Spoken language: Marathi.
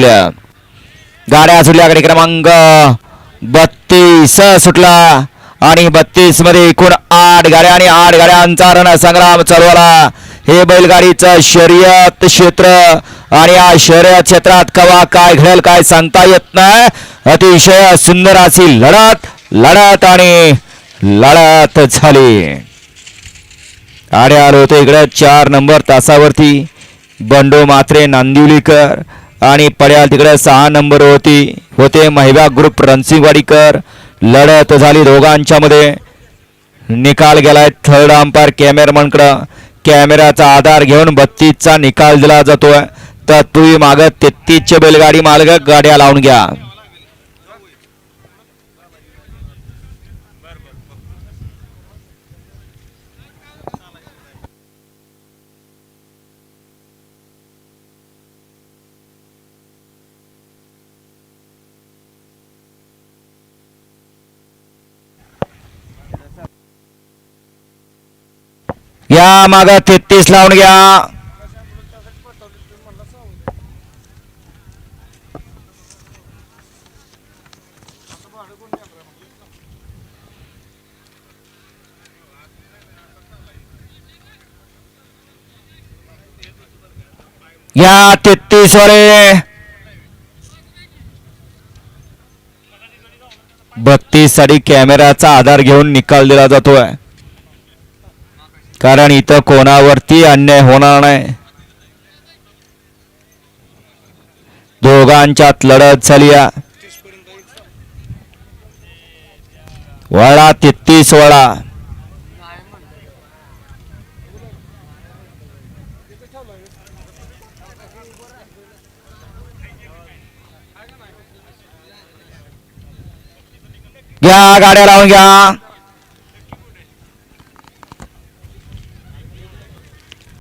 सुटल्या. गाड्या सुटल्याकडे क्रमांक बत्तीस सुटला. आणि बत्तीसमध्ये एकूण आठ गाड्या आणि आठ गाड्यांचा रणसंग्राम चालवला हे बैलगाडीचं शर्यत क्षेत्र आणि या शर्यत क्षेत्रात कवा काय घडेल काय सांगता येत नाही. अतिशय सुंदर अशी लढत लढत आणि लढत झाली. आडे आलो होते इकडे चार नंबर तासावरती बंडो मात्रे नांदिवलीकर आणि पड्याल तिकडे सहा नंबर होती होते महिबा ग्रुप रणसिंगवाडीकर लढत झाली दोघांच्या मध्ये. निकाल गेलाय थर्ड अंपायर कॅमेरामनकडं कॅमेराचा आधार घेऊन बत्तीसचा निकाल दिला जातोय. तुम्ही मागं तेहतीसचे बैलगाडी मालक गाड्या लावून घ्या. या माग तेहतीस लावून घ्या. या तेहतीस वाले. बत्तीससाठी कॅमेराचा आधार घेऊन निकाल दिला जातोय. कारण इथं कोणावरती अन्याय होणार नाही. दोघांच्यात लढत झाली या वळा तेहतीस वळा घ्या गाड्या लावून घ्या.